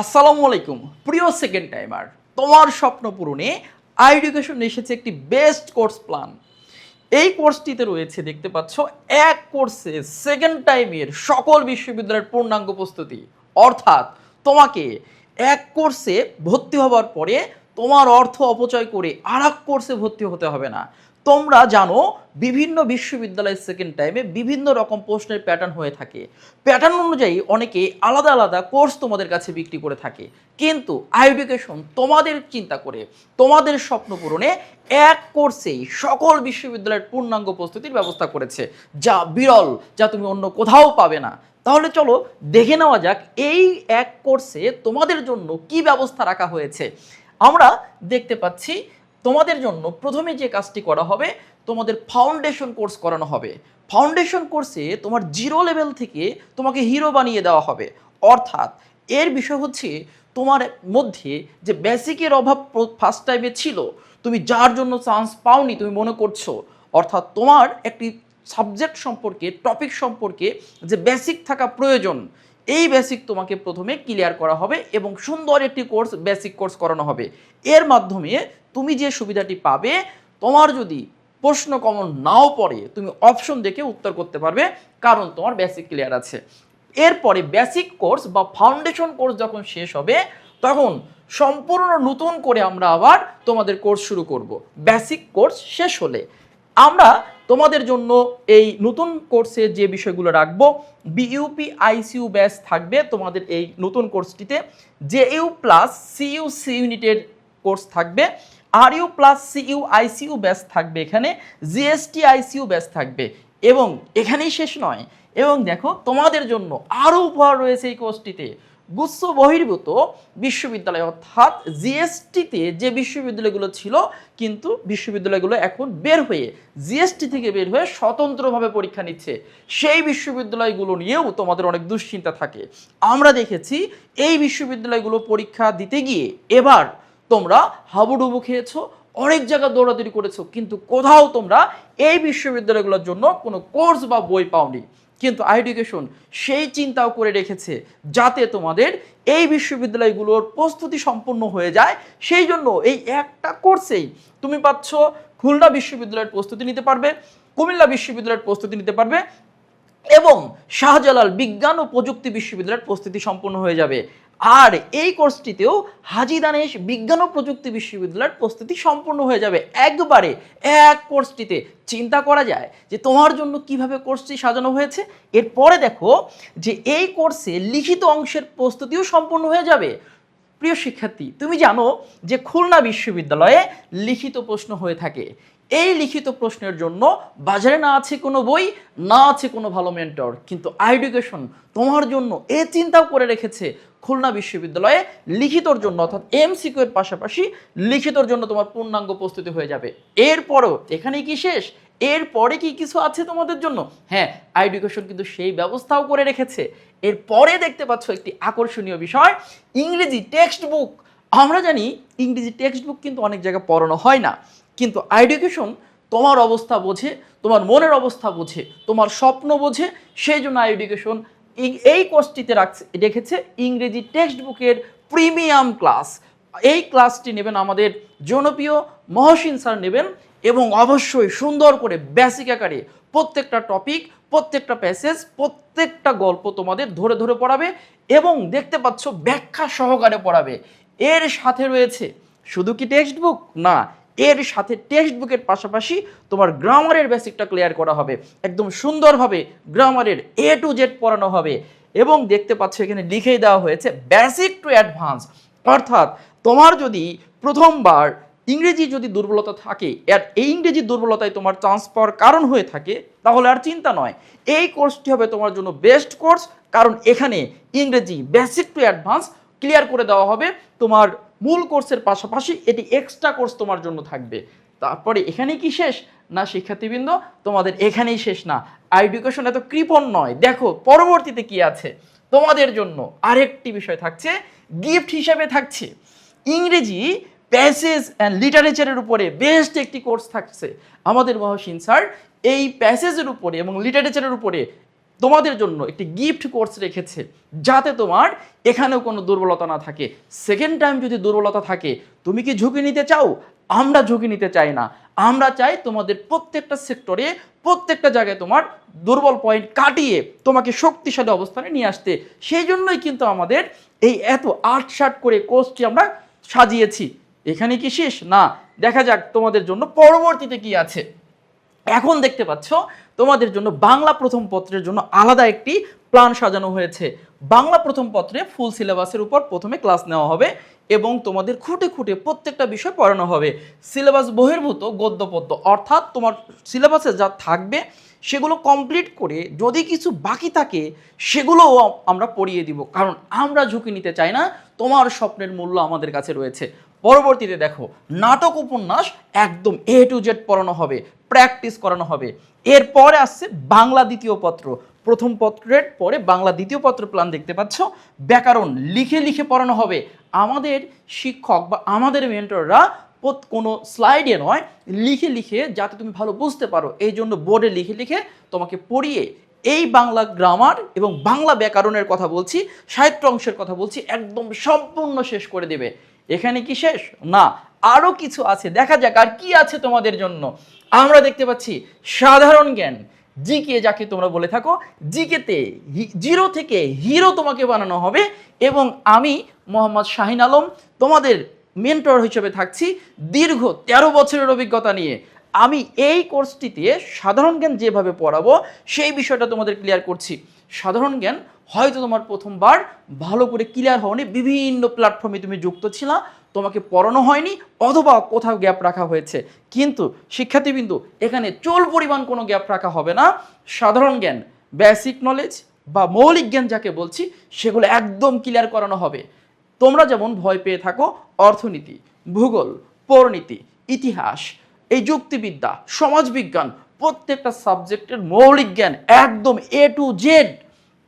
আসসালামু আলাইকুম। প্রিয় সেকেন্ড টাইমার তোমার স্বপ্ন পূরণে আই এডুকেশন এসেছে একটি বেস্ট কোর্স প্ল্যান এই কোর্সটিতে রয়েছে, দেখতে পাচ্ছ, এক কোর্সে সেকেন্ড টাইমের সকল বিশ্ববিদ্যালয়ের পূর্ণাঙ্গ প্রস্তুতি। অর্থাৎ, তোমাকে এক কোর্সে ভর্তি হবার পরে তোমার অর্থ অপচয় করে আর কোর্সে ভর্তি হতে হবে না। তোমরা জানো, বিভিন্ন বিশ্ববিদ্যালয়ের সেকেন্ড টাইমে বিভিন্ন রকম প্রশ্নের প্যাটার্ন হয়ে থাকে। প্যাটার্ন অনুযায়ী অনেকে আলাদা আলাদা কোর্স তোমাদের কাছে বিক্রি করে থাকে। কিন্তু এডুকেশন তোমাদের চিন্তা করে, তোমাদের স্বপ্ন পূরণে এক কোর্সেই সকল বিশ্ববিদ্যালয়ের পূর্ণাঙ্গ প্রস্তুতির ব্যবস্থা করেছে, যা বিরল, যা তুমি অন্য কোথাও পাবে না। তাহলে চলো দেখে নেওয়া যাক এই এক কোর্সে তোমাদের জন্য কি ব্যবস্থা রাখা হয়েছে। আমরা দেখতে পাচ্ছি তোমাদের জন্য প্রথমে যে কাজটি করা হবে, তোমাদের ফাউন্ডেশন কোর্স করানো হবে। ফাউন্ডেশন কোর্সে তোমার জিরো লেভেল থেকে তোমাকে হিরো বানিয়ে দেওয়া হবে। অর্থাৎ এর বিষয় হচ্ছে তোমার মধ্যে যে বেসিকের অভাব ফার্স্ট টাইমে ছিল, তুমি যার জন্য চান্স পাওনি তুমি মনে করছ। অর্থাৎ তোমার একটি সাবজেক্ট সম্পর্কে টপিক সম্পর্কে যে বেসিক থাকা প্রয়োজন, এই বেসিক তোমাকে প্রথমে ক্লিয়ার করা হবে এবং সুন্দর একটি কোর্স বেসিক কোর্স করানো হবে। এর মাধ্যমে তুমি যে সুবিধাটি পাবে, তোমার যদি প্রশ্ন কমন নাও পড়ে, তুমি অপশন দেখে উত্তর করতে পারবে, কারণ তোমার বেসিক ক্লিয়ার আছে। এরপরে বেসিক কোর্স বা ফাউন্ডেশন কোর্স যখন শেষ হবে, তখন সম্পূর্ণ নতুন করে আমরা আবার তোমাদের কোর্স শুরু করব। বেসিক কোর্স শেষ হলে। আমরা তোমাদের জন্য এই নতুন কোর্সে যে বিষয়গুলো রাখব বিইউপি আইসিইউ ব্যাচ থাকবে তোমাদের এই নতুন কোর্সটিতে জেইউ প্লাস সিইউ সি ইউনিটের কোর্স থাকবে। আর U plus CU ICU batch থাকবে এখানে জিএসটি আইসিইউ ব্যাচ থাকবে। এবং এখানেই শেষ নয়। এবং দেখো, তোমাদের জন্য আরও উপহার রয়েছে এই কোর্সটিতে। গুচ্ছ বহির্ভূত বিশ্ববিদ্যালয়, অর্থাৎ জিএসটিতে যে বিশ্ববিদ্যালয়গুলো ছিল, কিন্তু বিশ্ববিদ্যালয়গুলো এখন বের হয়ে জিএসটি থেকে বের হয়ে স্বতন্ত্রভাবে পরীক্ষা নিচ্ছে। সেই বিশ্ববিদ্যালয়গুলো নিয়েও তোমাদের অনেক দুশ্চিন্তা থাকে। আমরা দেখেছি, এই বিশ্ববিদ্যালয়গুলো পরীক্ষা দিতে গিয়ে এবার তোমরা হাবুডুবু খেয়েছো, অনেক জায়গা দৌড়াদৌড়ি করেছ, কিন্তু কোথাও তোমরা এই বিশ্ববিদ্যালয়গুলোর জন্য কোনো কোর্স বা বই পাওনি। কিন্তু এডুকেশন সেই চিন্তাও করে রেখেছে যাতে তোমাদের এই বিশ্ববিদ্যালয়গুলোর প্রস্তুতি সম্পূর্ণ হয়ে যায়। সেই জন্য এই একটা কোর্সেই তুমি পাচ্ছ খুলনা বিশ্ববিদ্যালয়ের প্রস্তুতি নিতে পারবে, কুমিল্লা বিশ্ববিদ্যালয়ের প্রস্তুতি নিতে পারবে এবং শাহজালাল বিজ্ঞান ও প্রযুক্তি বিশ্ববিদ্যালয়ের প্রস্তুতি সম্পন্ন হয়ে যাবে। আর এই কোর্সটিতেও হাজি দানেশ বিজ্ঞান ও প্রযুক্তি বিশ্ববিদ্যালয়ের প্রস্তুতি সম্পূর্ণ হয়ে যাবে। একবারে এক কোর্সটিতে। চিন্তা করা যায় যে তোমার জন্য কীভাবে কোর্সটি সাজানো হয়েছে? এরপরে দেখো যে এই কোর্সে লিখিত অংশের প্রস্তুতিও সম্পূর্ণ হয়ে যাবে। প্রিয় শিক্ষার্থী, তুমি জানো যে খুলনা বিশ্ববিদ্যালয়ে লিখিত প্রশ্ন হয়ে থাকে। এই লিখিত প্রশ্নের জন্য বাজারে না আছে কোনো বই, না আছে কোনো ভালো মেন্টর কিন্তু এডুকেশন তোমার জন্য এ চিন্তাও করে রেখেছে খুলনা বিশ্ববিদ্যালয়ে লিখিতর জন্য, অর্থাৎ এমসিকিউ এর পাশাপাশি লিখিতর জন্য তোমার পূর্ণাঙ্গ প্রস্তুতি হয়ে যাবে। এরপরও এখানেই কি শেষ? এরপরে কি কিছু আছে তোমাদের জন্য? হ্যাঁ এডুকেশন কিন্তু সেই ব্যবস্থাও করে রেখেছে। এরপরে দেখতে পাচ্ছ একটি আকর্ষণীয় বিষয়, ইংরেজি টেক্সট বুক আমরা জানি ইংরেজি টেক্সট বুক কিন্তু অনেক জায়গায় পড়ানো হয় না। কিন্তু এডুকেশন তোমার অবস্থা বোঝে, তোমার মনের অবস্থা বোঝে, তোমার স্বপ্ন বোঝে, সেই জন্য এডুকেশন এই কোর্সটিতে রাখছে, রেখেছে ইংরেজি টেক্সট বুকের প্রিমিয়াম ক্লাস এই ক্লাসটি নেবেন আমাদের জনপ্রিয় মহসিন স্যার নেবেন এবং অবশ্যই সুন্দর করে বেসিক আকারে প্রত্যেকটা টপিক প্রত্যেকটা প্যাসেজ প্রত্যেকটা গল্প তোমাদের ধরে ধরে পড়াবে এবং দেখতে পাচ্ছ ব্যাখ্যা সহকারে পড়াবে। এর সাথে রয়েছে, শুধু কি টেক্সট বুক না এর সাথে টেক্সট বুকের পাশাপাশি তোমার গ্রামারের বেসিকটা ক্লিয়ার করা হবে। একদম সুন্দরভাবে গ্রামারের এ টু জেড পড়ানো হবে। এবং দেখতে পাচ্ছ এখানে লিখেই দেওয়া হয়েছে বেসিক টু অ্যাডভান্স অর্থাৎ তোমার যদি প্রথমবার ইংরেজি যদি দুর্বলতা থাকে, আর এই ইংরেজি দুর্বলতায় তোমার চান্স পাওয়ার কারণ হয়ে থাকে, তাহলে আর চিন্তা নয়। এই কোর্সটি হবে তোমার জন্য বেস্ট কোর্স কারণ এখানে ইংরেজি বেসিক টু অ্যাডভান্স ক্লিয়ার করে দেওয়া হবে। তোমার মূল কোর্সের পাশাপাশি এটি এক্সট্রা কোর্স তোমার জন্য থাকবে। তারপরে এখানেই কি শেষ? না, শিক্ষার্থীবৃন্দ, তোমাদের এখানেই শেষ না। এডুকেশন এত কৃপণ নয়। দেখো, পরবর্তীতে কি আছে? তোমাদের জন্য আরেকটি বিষয় থাকছে গিফট হিসাবে থাকছে। ইংরেজি প্যাসেজ অ্যান্ড লিটারেচারের উপরে বেস্ট একটি কোর্স থাকছে। আমাদের মহসিন স্যার এই প্যাসেজের উপরে এবং লিটারেচারের উপরে তোমাদের জন্য একটি গিফট কোর্স রেখেছে, যাতে তোমার এখানেও কোনো দুর্বলতা না থাকে। সেকেন্ড টাইম যদি দুর্বলতা থাকে, তুমি কি ঝুঁকি নিতে চাও? আমরা ঝুঁকি নিতে চাই না। আমরা চাই তোমাদের প্রত্যেকটা সেক্টরে প্রত্যেকটা জায়গায় তোমার দুর্বল পয়েন্ট কাটিয়ে তোমাকে শক্তিশালী অবস্থানে নিয়ে আসতে। সেই জন্যই কিন্তু আমাদের এই এত আটসাট করে কোর্সটি আমরা সাজিয়েছি। এখানে কি শেষ? না। দেখা যাক তোমাদের জন্য পরবর্তীতে কি আছে। এখন দেখতে পাচ্ছ, তোমাদের জন্য বাংলা প্রথম পত্রের জন্য আলাদা একটি প্ল্যান সাজানো হয়েছে। বাংলা প্রথম পত্রে ফুল সিলেবাসের উপর প্রথমে ক্লাস নেওয়া হবে এবং তোমাদের খুঁটে খুঁটে প্রত্যেকটা বিষয় পড়ানো হবে। সিলেবাস বহির্ভূত গদ্য পদ্য অর্থাৎ তোমার সিলেবাসে যা থাকবে সেগুলো কমপ্লিট করে যদি কিছু বাকি থাকে, সেগুলোও আমরা পড়িয়ে দিব। কারণ আমরা ঝুঁকি নিতে চাই না, তোমার স্বপ্নের মূল্য আমাদের কাছে রয়েছে। পরবর্তীতে দেখো, নাটক উপন্যাস একদম এ টু জেড পড়ানো হবে প্র্যাকটিস করানো হবে। এরপরে আসছে বাংলা দ্বিতীয় পত্র। প্রথম পত্রের পরে বাংলা দ্বিতীয় পত্র প্ল্যান দেখতে পাচ্ছ। ব্যাকরণ লিখে লিখে পড়ানো হবে। আমাদের শিক্ষক বা আমাদের মেন্টররা কোনো স্লাইডে নয়, লিখে লিখে যাতে তুমি ভালো বুঝতে পারো, এই জন্য বোর্ডে লিখে লিখে তোমাকে পড়িয়ে এই বাংলা গ্রামার এবং বাংলা ব্যাকরণের কথা বলছি, সাহিত্য অংশের কথা বলছি, একদম সম্পূর্ণ শেষ করে দেবে। এখানে কি শেষ? না আরও কিছু আছে। দেখা যাক আর কি আছে তোমাদের জন্য। আমরা দেখতে পাচ্ছি সাধারণ জ্ঞান। জিকে যাকে তোমরা বলে থাকো, জিকেতে জিরো থেকে হিরো তোমাকে বানানো হবে এবং আমি, মোহাম্মদ শাহিন আলম, তোমাদের মেন্টর হিসেবে থাকছি দীর্ঘ তেরো বছরের অভিজ্ঞতা নিয়ে। আমি এই কোর্সটিতে সাধারণ জ্ঞান যেভাবে পড়াবো, সেই বিষয়টা তোমাদের ক্লিয়ার করছি। সাধারণ জ্ঞান হয়তো তোমার প্রথমবার ভালো করে ক্লিয়ার হওনি, বিভিন্ন প্ল্যাটফর্মে তুমি যুক্ত ছিলা, তোমাকে পড়ানো হয়নি অথবা কোথাও গ্যাপ রাখা হয়েছে। কিন্তু শিক্ষার্থীবিন্দু, এখানে চোল পরিমাণ কোনো গ্যাপ রাখা হবে না। সাধারণ জ্ঞান বেসিক নলেজ বা মৌলিক জ্ঞান যাকে বলছি, সেগুলো একদম ক্লিয়ার করানো হবে। তোমরা যেমন ভয় পেয়ে থাকো, অর্থনীতি, ভূগোল পরিণীতি ইতিহাস এই যুক্তিবিদ্যা, সমাজবিজ্ঞান প্রত্যেকটা সাবজেক্টের মৌলিক জ্ঞান একদম এ টু জেড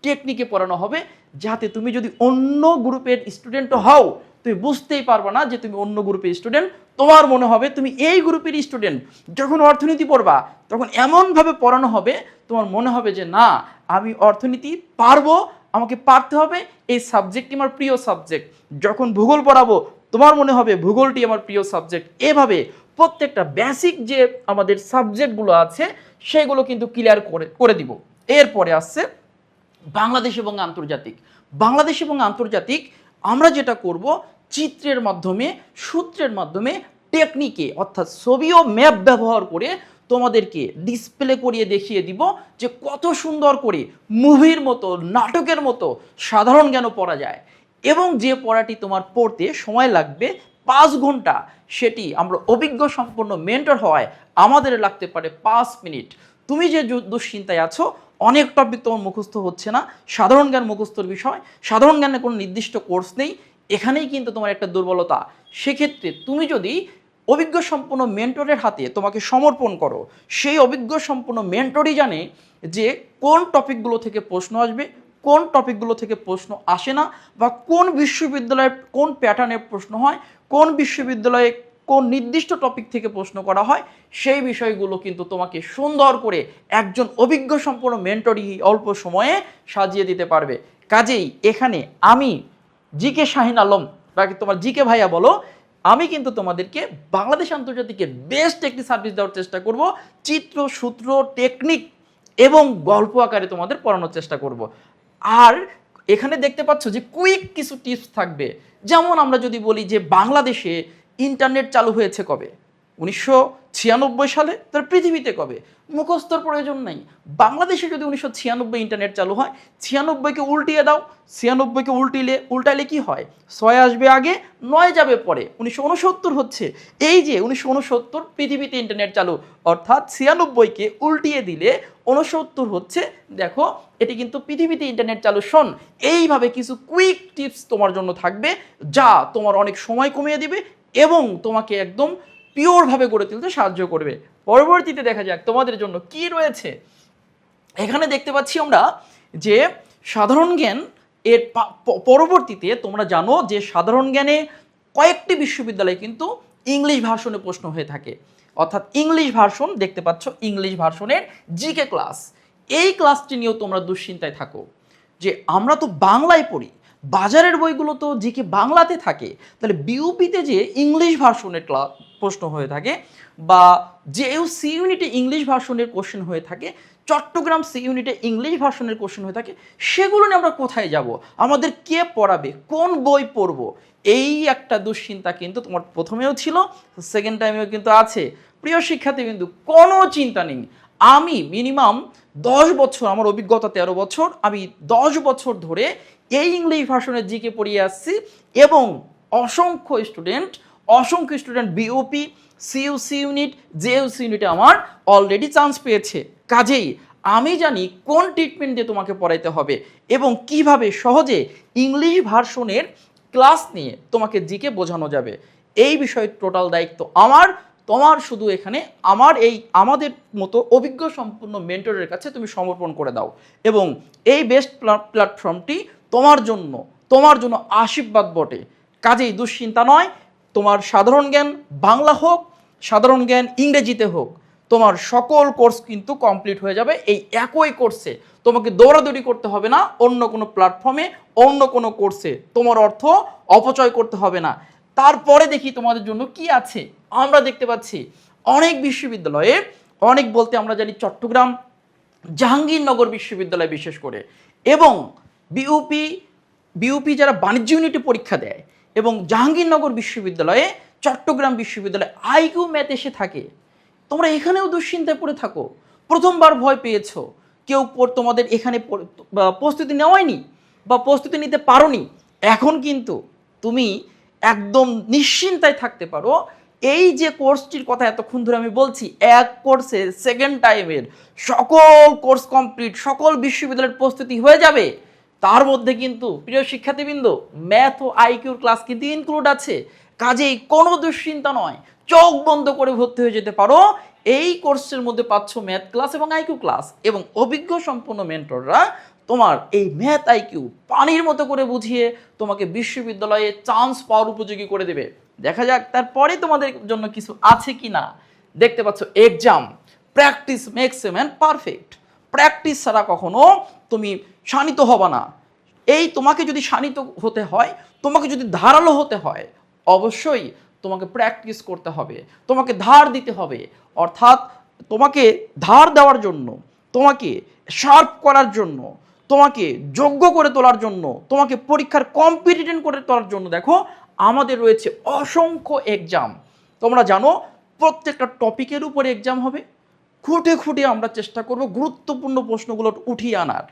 টেকনিকে পড়ানো হবে, যাতে তুমি যদি অন্য গ্রুপের স্টুডেন্টও হও, তুমি বুঝতেই পারবে না যে তুমি অন্য গ্রুপের স্টুডেন্ট তোমার মনে হবে তুমি এই গ্রুপের স্টুডেন্ট যখন অর্থনীতি পড়বা, তখন এমনভাবে পড়ানো হবে, তোমার মনে হবে যে না, আমি অর্থনীতি পারব, আমাকে পারতে হবে, এই সাবজেক্টটি আমার প্রিয় সাবজেক্ট যখন ভূগোল পড়াবো, তোমার মনে হবে ভূগোলটি আমার প্রিয় সাবজেক্ট এভাবে প্রত্যেকটা বেসিক যে আমাদের সাবজেক্টগুলো আছে, সেগুলো কিন্তু ক্লিয়ার করে করে দিব। এরপরে আসছে বাংলাদেশ এবং আন্তর্জাতিক। বাংলাদেশ এবং আন্তর্জাতিক, আমরা যেটা করব, চিত্রের মাধ্যমে, সূত্রের মাধ্যমে টেকনিকে অর্থাৎ ছবি ও ম্যাপ ব্যবহার করে তোমাদেরকে ডিসপ্লে করিয়ে দেখিয়ে দিব যে কত সুন্দর করে মুভির মতো, নাটকের মতো সাধারণ জ্ঞানও পড়া যায় এবং যে পড়াটি তোমার পড়তে সময় লাগবে পাঁচ ঘণ্টা সেটি আমরা অভিজ্ঞ সম্পন্ন মেন্টর হওয়ায় আমাদের লাগতে পারে পাঁচ মিনিট। তুমি যে দুশ্চিন্তায় আছো, অনেক টপিক তোমার মুখস্থ হচ্ছে না। সাধারণ জ্ঞান মুখস্থর বিষয়। সাধারণ জ্ঞানের কোনো নির্দিষ্ট কোর্স নেই। এখানেই কিন্তু তোমার একটা দুর্বলতা। সেক্ষেত্রে তুমি যদি অভিজ্ঞ সম্পন্ন মেন্টরের হাতে তোমাকে সমর্পণ করো, সেই অভিজ্ঞ সম্পন্ন মেন্টরই জানে যে কোন টপিকগুলো থেকে প্রশ্ন আসবে কোন টপিকগুলো থেকে প্রশ্ন আসে না বা কোন বিশ্ববিদ্যালয়ে কোন প্যাটার্নের প্রশ্ন হয়, কোন বিশ্ববিদ্যালয়ে কোন নির্দিষ্ট টপিক থেকে প্রশ্ন করা হয়, সেই বিষয়গুলো কিন্তু তোমাকে সুন্দর করে একজন অভিজ্ঞ সম্পন্ন মেন্টরি অল্প সময়ে সাজিয়ে দিতে পারবে। কাজেই এখানে আমি জিকে শাহিন আলম বা তোমার জিকে ভাইয়া বলো, আমি কিন্তু তোমাদেরকে বাংলাদেশ আন্তর্জাতিকের বেস্ট একটি সার্ভিস দেওয়ার চেষ্টা করব, চিত্র, সূত্র টেকনিক এবং গল্প আকারে তোমাদের পড়ানোর চেষ্টা করব। আর এখানে দেখতে পাচ্ছ যে কুইক কিছু টিপস থাকবে। যেমন আমরা যদি বলি যে বাংলাদেশে ইন্টারনেট চালু হয়েছে কবে? উনিশশো ছিয়ানব্বই সালে? তার পৃথিবীতে কবে? মুখস্থর প্রয়োজন নাই। বাংলাদেশে যদি উনিশশো ছিয়ানব্বই ইন্টারনেট চালু হয়, ছিয়ানব্বইকে উল্টিয়ে দাও। ছিয়ানব্বইকে উল্টিলে, উল্টাইলে কি হয়? ছয় আসবে আগে, নয় যাবে পরে। উনিশশো উনসত্তর হচ্ছে। এই যে উনিশশো উনসত্তর পৃথিবীতে ইন্টারনেট চালু, অর্থাৎ ছিয়ানব্বইকে উল্টিয়ে দিলে, উনসত্তর হচ্ছে, দেখো এটি কিন্তু পৃথিবীতে ইন্টারনেট চালু শোন এইভাবে কিছু কুইক টিপস তোমার জন্য থাকবে, যা তোমার অনেক সময় কমিয়ে দিবে এবং তোমাকে একদম পিওরভাবে গড়ে তুলতে সাহায্য করবে। পরবর্তীতে দেখা যাক তোমাদের জন্য কি রয়েছে। এখানে দেখতে পাচ্ছি আমরা যে সাধারণ জ্ঞান এর পরবর্তীতে তোমরা জানো যে সাধারণ জ্ঞানে কয়েকটি বিশ্ববিদ্যালয়ে কিন্তু ইংলিশ ভার্সনে প্রশ্ন হয়ে থাকে। অর্থাৎ ইংলিশ ভার্সন, দেখতে পাচ্ছ ইংলিশ ভার্সনের জিকে ক্লাস। এই ক্লাসটি নিয়েও তোমরা দুশ্চিন্তায় থাকো। যে আমরা তো বাংলায় পড়ি, বাজারের বইগুলো তো জিকে বাংলাতে থাকে, তাহলে বিউপিতে যে ইংলিশ ভার্সনের ক্লা, প্রশ্ন হয়ে থাকে বা যেও সি ইউনিটে ইংলিশ ভার্সনের কোশ্চেন হয়ে থাকে, চট্টগ্রাম সি ইউনিটে ইংলিশ ভার্সনের কোশ্চেন হয়ে থাকে, সেগুলো নিয়ে আমরা কোথায় যাব? আমাদের কে পড়াবে? কোন বই পড়ব? এই একটা দুশ্চিন্তা কিন্তু তোমার প্রথমেও ছিল সেকেন্ড টাইমেও কিন্তু আছে। প্রিয় শিক্ষার্থী কিন্তু কোনো চিন্তা নেই। আমি মিনিমাম দশ বছর, আমার অভিজ্ঞতা তেরো বছর, আমি দশ বছর ধরে এই ইংলিশ ভার্সনের জিকে পড়িয়ে আসছি এবং অসংখ্য স্টুডেন্ট অসংখ্য student BOP CUC unit JUC ইউনিটে আমার অলরেডি চান্স পেয়েছে। কাজেই আমি জানি কোন ট্রিটমেন্ট দিয়ে তোমাকে পড়াইতে হবে এবং কীভাবে সহজে ইংলিশ ভার্সনের ক্লাস নিয়ে তোমাকে জিকে বোঝানো যাবে। এই বিষয়ে টোটাল দায়িত্ব আমার তোমার শুধু এখানে আমার এই আমাদের মতো অভিজ্ঞ সম্পূর্ণ মেন্টরের কাছে তুমি সমর্পণ করে দাও। এবং এই বেস্ট প্ল্যাটফর্মটি তোমার জন্য তোমার জন্য আশীর্বাদ বটে। কাজেই দুশ্চিন্তা নয়, তোমার সাধারণ জ্ঞান বাংলা হোক, সাধারণ জ্ঞান ইংরেজিতে হোক, তোমার সকল কোর্স কিন্তু কমপ্লিট হয়ে যাবে এই একই কোর্সে তোমাকে দৌড়াদৌড়ি করতে হবে না, অন্য কোনো প্ল্যাটফর্মে অন্য কোনো কোর্সে তোমার অর্থ অপচয় করতে হবে না। তারপরে দেখি তোমাদের জন্য কি আছে। আমরা দেখতে পাচ্ছি অনেক বিশ্ববিদ্যালয়ে, অনেক বলতে আমরা জানি চট্টগ্রাম, জাহাঙ্গীরনগর বিশ্ববিদ্যালয় বিশেষ করে এবং বিউপি বিউপি যারা বাণিজ্য ইউনিটে পরীক্ষা দেয় এবং জাহাঙ্গীরনগর বিশ্ববিদ্যালয়ে, চট্টগ্রাম বিশ্ববিদ্যালয়ে আইকিউ ম্যাথ এসে থাকে। তোমরা এখানেও দুশ্চিন্তায় পড়ে থাকো। প্রথমবার ভয় পেয়েছ। কেউ পর- তোমাদের এখানে প্রস্তুতি নেওয়ায়নি বা প্রস্তুতি নিতে পারোনি। এখন কিন্তু তুমি একদম নিশ্চিন্তায় থাকতে পারো। এই যে কোর্সটির কথা এতক্ষণ ধরে আমি বলছি, এক কোর্সে সেকেন্ড টাইমের সকল কোর্স কমপ্লিট সকল বিশ্ববিদ্যালয়ের প্রস্তুতি হয়ে যাবে। তার মধ্যে কিন্তু প্রিয় শিক্ষার্থীবৃন্দ ম্যাথ ও আইকিউর ক্লাস কিন্তু ইনক্লুড আছে। কাজেই কোনো দুশ্চিন্তা নয়, চোখ বন্ধ করে ভর্তি হয়ে যেতে পারো। এই কোর্সের মধ্যে পাচ্ছ ম্যাথ ক্লাস এবং আইকিউ ক্লাস এবং অভিজ্ঞ সম্পন্ন মেন্টররা তোমার এই ম্যাথ আইকিউ পানির মতো করে বুঝিয়ে তোমাকে বিশ্ববিদ্যালয়ে চান্স পাওয়ার উপযোগী করে দেবে। দেখা যাক, তারপরে তোমাদের জন্য কিছু আছে কি না। দেখতে পাচ্ছ exam practice makes a man perfect practice ছাড়া কখনো তুমি শানিত হবা না। এই তোমাকে যদি শানিত হতে হয়, তোমাকে যদি ধারালো হতে হয়, অবশ্যই তোমাকে প্র্যাকটিস করতে হবে। তোমাকে ধার দিতে হবে। অর্থাৎ তোমাকে ধার দেওয়ার জন্য, তোমাকে শার্প করার জন্য তোমাকে যোগ্য করে তোলার জন্য, তোমাকে পরীক্ষার কম্পিটিটেন্ট করে তোলার জন্য দেখো, আমাদের রয়েছে অসংখ্য এক্সাম তোমরা জানো, প্রত্যেকটা টপিকের উপরে এক্সাম হবে। খুঁটে খুঁটে আমরা চেষ্টা করব গুরুত্বপূর্ণ প্রশ্নগুলো উঠিয়ে আনার।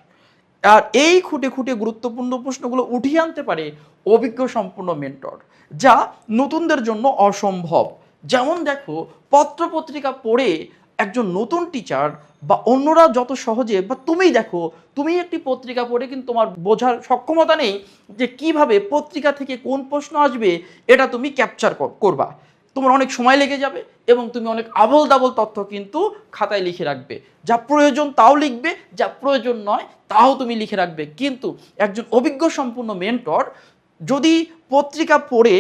আর এই খুঁটে খুঁটে গুরুত্বপূর্ণ প্রশ্নগুলো উঠিয়ে আনতে পারে অভিজ্ঞ সম্পূর্ণ মেন্টর যা নতুনদের জন্য অসম্ভব। যেমন দেখো, পত্রপত্রিকা পড়ে একজন নতুন টিচার বা অন্যরা যত সহজে, বা তুমি দেখো, তুমি একটি পত্রিকা পড়ে কিন্তু তোমার বোঝার সক্ষমতা নেই যে কীভাবে পত্রিকা থেকে কোন প্রশ্ন আসবে, এটা তুমি ক্যাপচার করবা। তোমার অনেক সময় লেগে যাবে এবং তুমি অনেক আবল দাবল তথ্য কিন্তু খাতায় লিখে রাখবে। যা প্রয়োজন তাও লিখবে, যা প্রয়োজন নয় তাও তুমি লিখে রাখবে। কিন্তু একজন অভিজ্ঞ সম্পূর্ণ মেন্টর যদি পত্রিকা পড়ে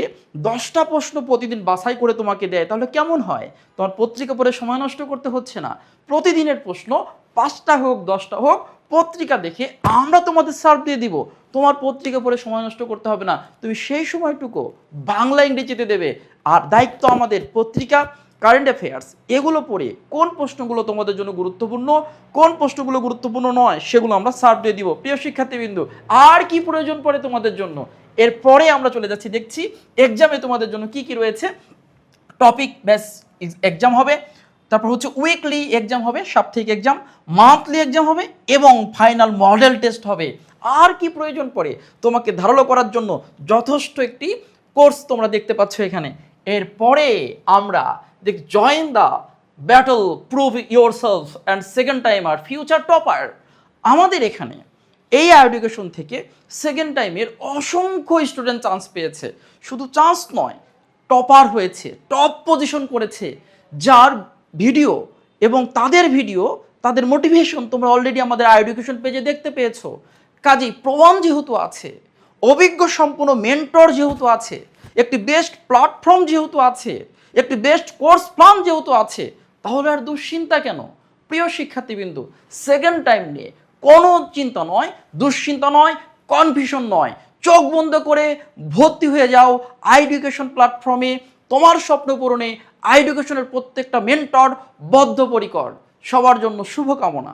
দশটা প্রশ্ন প্রতিদিন বাছাই করে তোমাকে দেয়, তাহলে কেমন হয়? তোমার পত্রিকা পড়ে সময় নষ্ট করতে হচ্ছে না। প্রতিদিনের প্রশ্ন পাঁচটা হোক, দশটা হোক, পত্রিকা দেখে আমরা তোমাদের সার্ভ দিয়ে দিব। তোমার পত্রিকা পড়ে সময় নষ্ট করতে হবে না। তুমি সেই সময়টুকু বাংলা, ইংরেজিতে দেবে। আর দায়িত্ব আমাদের পত্রিকা কারেন্ট অ্যাফেয়ার্স এগুলো পড়ে কোন প্রশ্নগুলো তোমাদের জন্য গুরুত্বপূর্ণ, কোন প্রশ্নগুলো গুরুত্বপূর্ণ নয়, সেগুলো আমরা সার্ভ দিয়ে দিব। প্রিয় শিক্ষার্থীবৃন্দু, আর কি প্রয়োজন পড়ে তোমাদের জন্য? এরপরে আমরা চলে যাচ্ছি, দেখছি এক্সামে তোমাদের জন্য কি কি রয়েছে। টপিক বেস এক্সাম হবে। তারপর হচ্ছে উইকলি এক্সাম হবে, সাপ্তাহিক এক্সাম মান্থলি এক্সাম হবে এবং ফাইনাল মডেল টেস্ট হবে। আর কি প্রয়োজন পড়ে? তোমাকে ধারালো করার জন্য যথেষ্ট একটি কোর্স তোমরা দেখতে পাচ্ছ এখানে। এরপরে আমরা দেখ join the battle prove yourself and second time R future topper আমাদের এখানে এই এডুকেশন থেকে সেকেন্ড টাইমের অসংখ্য স্টুডেন্ট চান্স পেয়েছে। শুধু চান্স নয় টপার হয়েছে টপ পজিশন করেছে। যার ভিডিও এবং তাদের ভিডিও তাদের মোটিভেশন তোমরা অলরেডি আমাদের এডুকেশন পেজে দেখতে পেয়েছ। কাজেই প্রমাণ যেহেতু আছে, অভিজ্ঞ সম্পূর্ণ মেন্টর যেহেতু আছে, একটি বেস্ট প্ল্যাটফর্ম যেহেতু আছে, একটি বেস্ট কোর্স প্ল্যান যেহেতু আছে, তাহলে আর দুশ্চিন্তা কেন? প্রিয় শিক্ষার্থীবৃন্দু সেকেন্ড টাইম নিয়ে কোনো চিন্তা নয়, দুশ্চিন্তা নয় কনফিউশন নয়। চোখ বন্ধ করে ভর্তি হয়ে যাও আই এডুকেশন প্ল্যাটফর্মে তোমার স্বপ্ন পূরণে আইডুকেশনের প্রত্যেকটা মেন্টর বদ্ধপরিকর। সবার জন্য শুভকামনা।